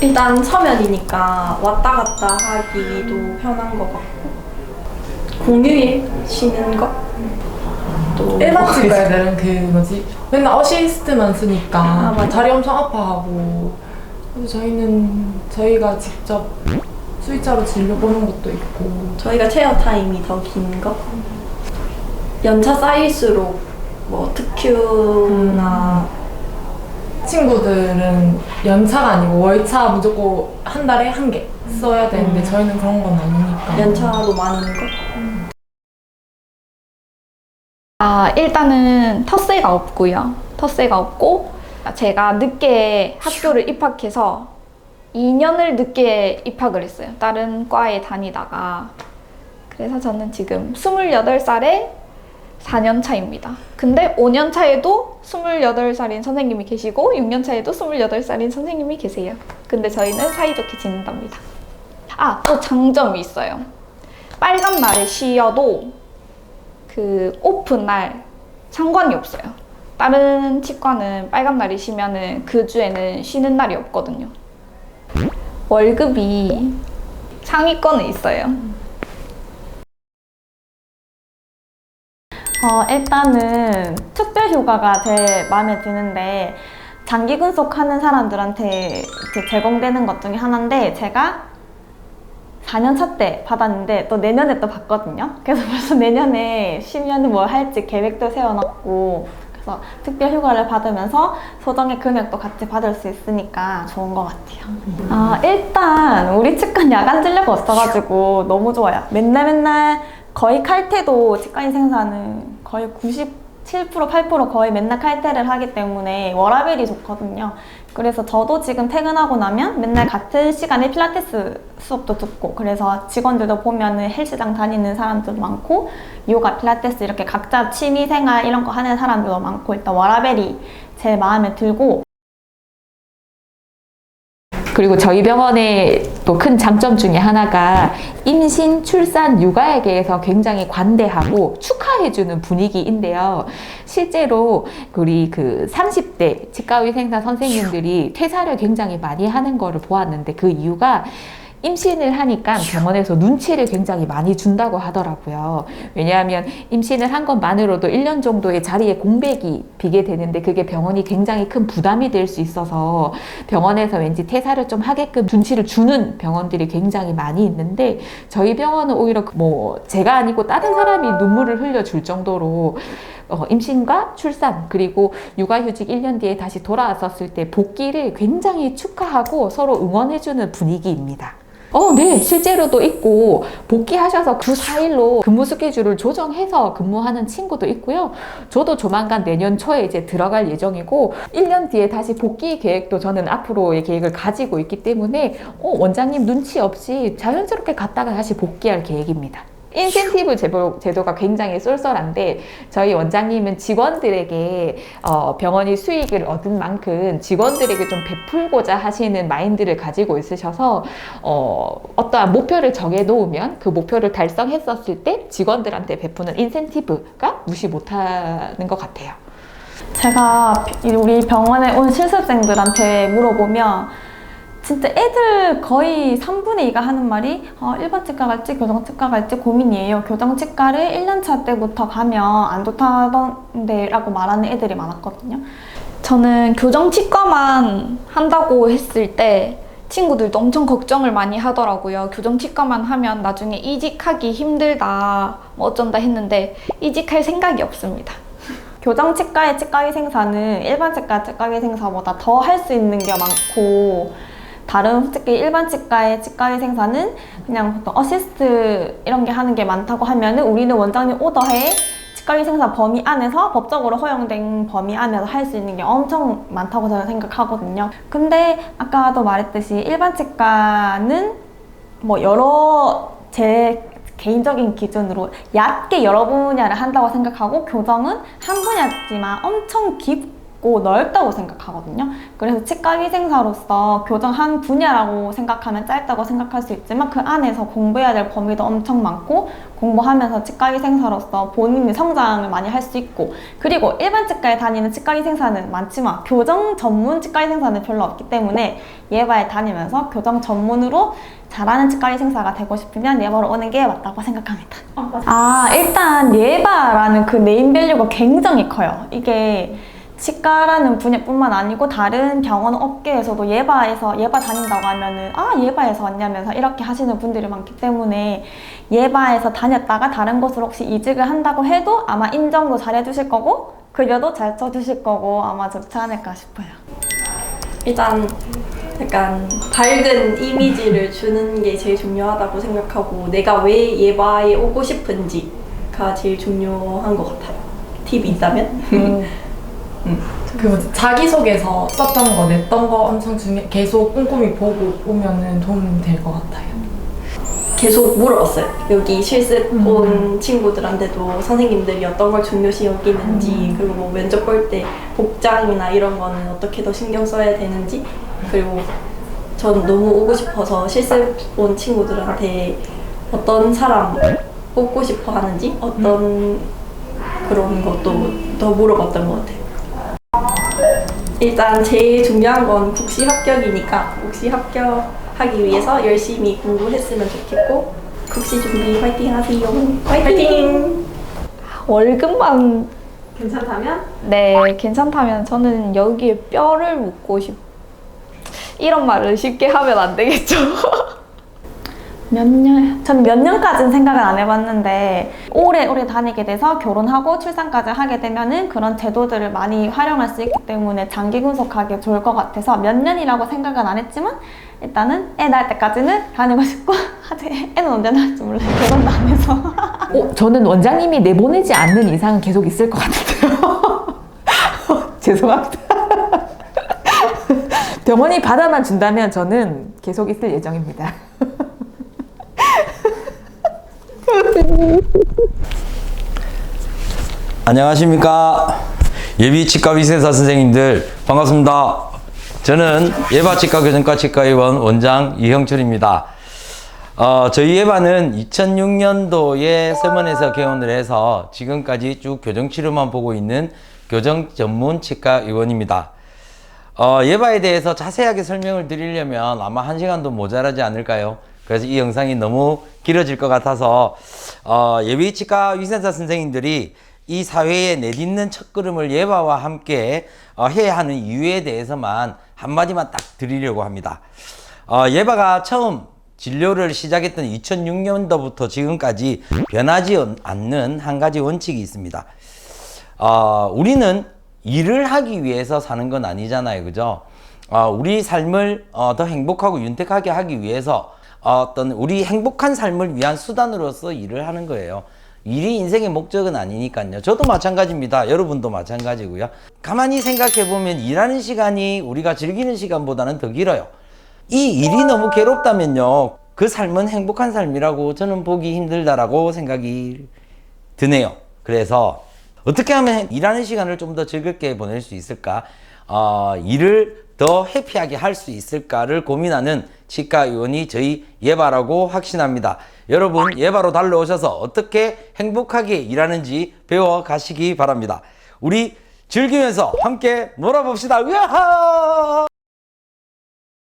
일단 서면이니까 왔다 갔다 하기도 편한 것 같고 공휴일 쉬는 거? 또 일반 치과애들은 그 뭐지 맨날 어시스트만 쓰니까 아, 맞아. 다리 엄청 아파하고 그래서 저희는 저희가 직접 수의자로 진료 보는 것도 있고 저희가 체어 타임이 더긴 거? 연차 쌓일수록 뭐 특휴나 친구들은 연차가 아니고 월차 무조건 한 달에 한 개 써야 되는데 음. 저희는 그런 건 아니니까 연차도 많은 거? 아, 일단은 텃세가 없고요. 텃세가 없고 제가 늦게 학교를 입학해서 2년을 늦게 입학을 했어요. 다른 과에 다니다가 그래서 저는 지금 28살에 4년 차입니다. 근데 5년 차에도 28살인 선생님이 계시고 6년 차에도 28살인 선생님이 계세요. 근데 저희는 사이좋게 지낸답니다. 아, 또 장점이 있어요. 빨간 날에 쉬어도 그 오픈 날 상관이 없어요. 다른 치과는 빨간 날이 쉬면은 그 주에는 쉬는 날이 없거든요. 월급이 상위권에 있어요. 어, 일단은 특별 휴가가 제일 마음에 드는데 장기 근속하는 사람들한테 제공되는 것 중에 하나인데 제가 4년차 때 받았는데 또 내년에 또 받거든요. 그래서 벌써 내년에 쉬면 뭘 할지 계획도 세워놨고 그래서 특별 휴가를 받으면서 소정의 금액도 같이 받을 수 있으니까 좋은 것 같아요. 아, 일단 우리 치과는 야간 진료가 없어가지고 너무 좋아요. 맨날 맨날 거의 칼퇴도 치과인 생사는 거의 97% 8% 거의 맨날 칼퇴를 하기 때문에 워라벨이 좋거든요. 그래서 저도 지금 퇴근하고 나면 맨날 같은 시간에 필라테스 수업도 듣고 그래서 직원들도 보면은 헬스장 다니는 사람들도 많고 요가, 필라테스 이렇게 각자 취미 생활 이런 거 하는 사람들도 많고 일단 워라벨이 제일 마음에 들고 그리고 저희 병원의 또 큰 장점 중에 하나가 임신, 출산, 육아에 대해서 굉장히 관대하고 축하해주는 분위기인데요. 실제로 우리 그 30대 치과의생사 선생님들이 퇴사를 굉장히 많이 하는 거를 보았는데 그 이유가 임신을 하니까 병원에서 눈치를 굉장히 많이 준다고 하더라고요. 왜냐하면 임신을 한 것만으로도 1년 정도의 자리에 공백이 비게 되는데 그게 병원이 굉장히 큰 부담이 될 수 있어서 병원에서 왠지 퇴사를 좀 하게끔 눈치를 주는 병원들이 굉장히 많이 있는데 저희 병원은 오히려 그뭐 제가 아니고 다른 사람이 눈물을 흘려줄 정도로 어, 임신과 출산 그리고 육아휴직 1년 뒤에 다시 돌아왔었을 때 복귀를 굉장히 축하하고 서로 응원해주는 분위기입니다. 어, 네, 실제로도 있고, 복귀하셔서 그 4일로 근무 스케줄을 조정해서 근무하는 친구도 있고요. 저도 조만간 내년 초에 이제 들어갈 예정이고, 1년 뒤에 다시 복귀 계획도 저는 앞으로의 계획을 가지고 있기 때문에, 어, 원장님 눈치 없이 자연스럽게 갔다가 다시 복귀할 계획입니다. 인센티브 제도, 제도 가 굉장히 쏠쏠한데 저희 원장님은 직원들에게 어, 병원이 수익을 얻은 만큼 직원들에게 좀 베풀고자 하시는 마인드를 가지고 있으셔서 어, 어떠한 목표를 정해 놓으면 그 목표를 달성했었을 때 직원들한테 베푸는 인센티브가 무시 못하는 것 같아요. 제가 우리 병원에 온 실습생들한테 물어보면 진짜 애들 거의 3분의 2가 하는 말이 어, 일반 치과 갈지 교정 치과 갈지 고민이에요. 교정 치과를 1년차 때부터 가면 안 좋다던데 라고 말하는 애들이 많았거든요. 저는 교정 치과만 한다고 했을 때 친구들도 엄청 걱정을 많이 하더라고요. 교정치과만 하면 나중에 이직하기 힘들다, 뭐 어쩐다 했는데 이직할 생각이 없습니다. 교정 치과의 치과위생사는 일반 치과 치과위생사보다 더 할 수 있는 게 많고 다른 솔직히 일반 치과의 치과위생사는 그냥 보통 어시스트 이런 게 하는 게 많다고 하면은 우리는 원장님 오더해 치과위생사 범위 안에서 법적으로 허용된 범위 안에서 할 수 있는 게 엄청 많다고 저는 생각하거든요. 근데 아까도 말했듯이 일반 치과는 뭐 여러 제 개인적인 기준으로 얕게 여러 분야를 한다고 생각하고 교정은 한 분야지만 엄청 깊 있고 넓다고 생각하거든요. 그래서 치과 위생사로서 교정 한 분야라고 생각하면 짧다고 생각할 수 있지만 그 안에서 공부해야 될 범위도 엄청 많고 공부하면서 치과 위생사로서 본인이 성장을 많이 할 수 있고 그리고 일반 치과에 다니는 치과 위생사는 많지만 교정 전문 치과 위생사는 별로 없기 때문에 예바에 다니면서 교정 전문으로 잘하는 치과 위생사가 되고 싶으면 예바로 오는 게 맞다고 생각합니다. 아, 일단 예바라는 그 네임밸류가 굉장히 커요. 이게 치과라는 분야뿐만 아니고 다른 병원 업계에서도 예바에서 예바 다닌다고 하면은 아 예바에서 왔냐면서 이렇게 하시는 분들이 많기 때문에 예바에서 다녔다가 다른 곳으로 혹시 이직을 한다고 해도 아마 인정도 잘 해주실 거고 급여도 잘 쳐주실 거고 아마 좋지 않을까 싶어요. 일단 약간 밝은 이미지를 주는 게 제일 중요하다고 생각하고 내가 왜 예바에 오고 싶은지가 제일 중요한 것 같아요. 팁이 있다면? 그 뭐지 자기소개서 썼던 거 냈던 거 엄청 중요 계속 꼼꼼히 보고 오면은 도움 될 것 같아요. 계속 물어봤어요. 여기 실습 온 친구들한테도 선생님들이 어떤 걸 중요시 여기는지 그리고 뭐 면접 볼 때 복장이나 이런 거는 어떻게 더 신경 써야 되는지 그리고 전 너무 오고 싶어서 실습 온 친구들한테 어떤 사람 뽑고 싶어 하는지 어떤 그런 것도 더 물어봤던 것 같아요. 일단 제일 중요한 건 국시 합격이니까 국시 합격하기 위해서 열심히 공부했으면 좋겠고 국시 준비 화이팅 하세요. 화이팅! 월급만 괜찮다면? 네 괜찮다면 저는 여기에 뼈를 묻고 싶. 이런 말을 쉽게 하면 안 되겠죠. 몇 년? 전 몇 년까지는 생각을 안 해봤는데 오래 오래 다니게 돼서 결혼하고 출산까지 하게 되면은 그런 제도들을 많이 활용할 수 있기 때문에 장기 군속하기 좋을 것 같아서 몇 년이라고 생각은 안 했지만 일단은 애 낳을 때까지는 다니고 싶고 하지 애는 언제 낳을지 몰라요 결혼도 안 해서 어, 저는 원장님이 내보내지 않는 이상은 계속 있을 것 같은데요. 죄송합니다. 병원이 받아만 준다면 저는 계속 있을 예정입니다. 안녕하십니까. 예비 치과 위생사 선생님들 반갑습니다. 저는 예바 치과 교정과 치과의원 원장 이형철입니다. 어, 저희 예바는 2006년도에 서문에서 개원을 해서 지금까지 쭉 교정 치료만 보고 있는 교정 전문 치과 의원입니다. 어, 예바에 대해서 자세하게 설명을 드리려면 아마 한 시간도 모자라지 않을까요? 그래서 이 영상이 너무 길어질 것 같아서 어, 예비 치과 위생사 선생님들이 이 사회에 내딛는 첫걸음을 예바와 함께 어, 해야 하는 이유에 대해서만 한마디만 딱 드리려고 합니다. 어, 예바가 처음 진료를 시작했던 2006년도부터 지금까지 변하지 않는 한 가지 원칙이 있습니다. 어, 우리는 일을 하기 위해서 사는 건 아니잖아요. 그죠? 어, 우리 삶을 어, 더 행복하고 윤택하게 하기 위해서 어떤 우리 행복한 삶을 위한 수단으로서 일을 하는 거예요. 일이 인생의 목적은 아니니까요. 저도 마찬가지입니다. 여러분도 마찬가지고요. 가만히 생각해 보면 일하는 시간이 우리가 즐기는 시간보다는 더 길어요. 이 일이 너무 괴롭다면요. 그 삶은 행복한 삶이라고 저는 보기 힘들다라고 생각이 드네요. 그래서 어떻게 하면 일하는 시간을 좀 더 즐겁게 보낼 수 있을까? 어, 일을 더 해피하게 할 수 있을까를 고민하는 치과 의원이 저희 예바라고 확신합니다. 여러분 예바로 달려오셔서 어떻게 행복하게 일하는지 배워 가시기 바랍니다. 우리 즐기면서 함께 놀아봅시다. 으아!